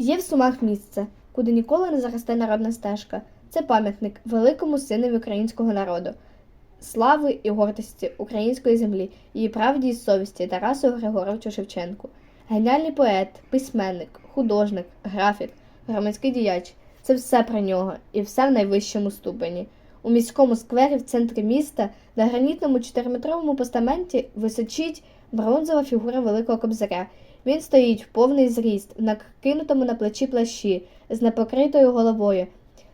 Є в Сумах місце, куди ніколи не заросте народна стежка. Це пам'ятник великому синові українського народу, слави і гордості української землі, її правді і совісті Тарасу Григоровичу Шевченку. Геніальний поет, письменник, художник, графік, громадський діяч це все про нього і все в найвищому ступені. У міському сквері в центрі міста на гранітному 4-метровому постаменті височить бронзова фігура Великого Кобзаря. Він стоїть в повний зріст, на кинутому на плечі плащі, з непокритою головою.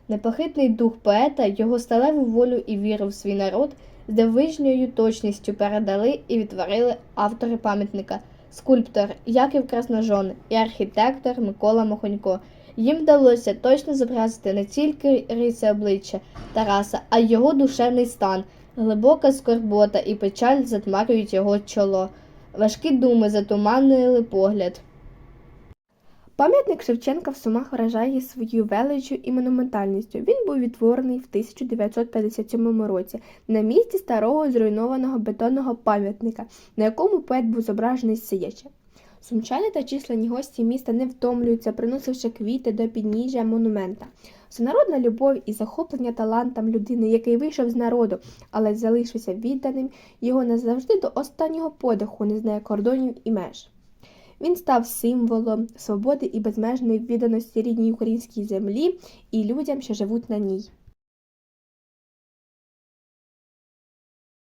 Непохитний дух поета, його сталеву волю і віру в свій народ з дивижньою точністю передали і відтворили автори пам'ятника, скульптор Яків Красножон і архітектор Микола Мохонько. Їм вдалося точно зобразити не тільки риси обличчя Тараса, а й його душевний стан. Глибока скорбота і печаль затмарюють його чоло. Важкі думи затуманили погляд. Пам'ятник Шевченка в Сумах вражає своєю величчю і монументальністю. Він був відтворений в 1957 році на місці старого зруйнованого бетонного пам'ятника, на якому поет був зображений сидячи. Сумчани та численні гості міста не втомлюються, приносивши квіти до підніжжя монумента. Всенародна любов і захоплення талантам людини, який вийшов з народу, але залишився відданим, його назавжди до останнього подиху не знає кордонів і меж. Він став символом свободи і безмежної відданості рідній українській землі і людям, що живуть на ній.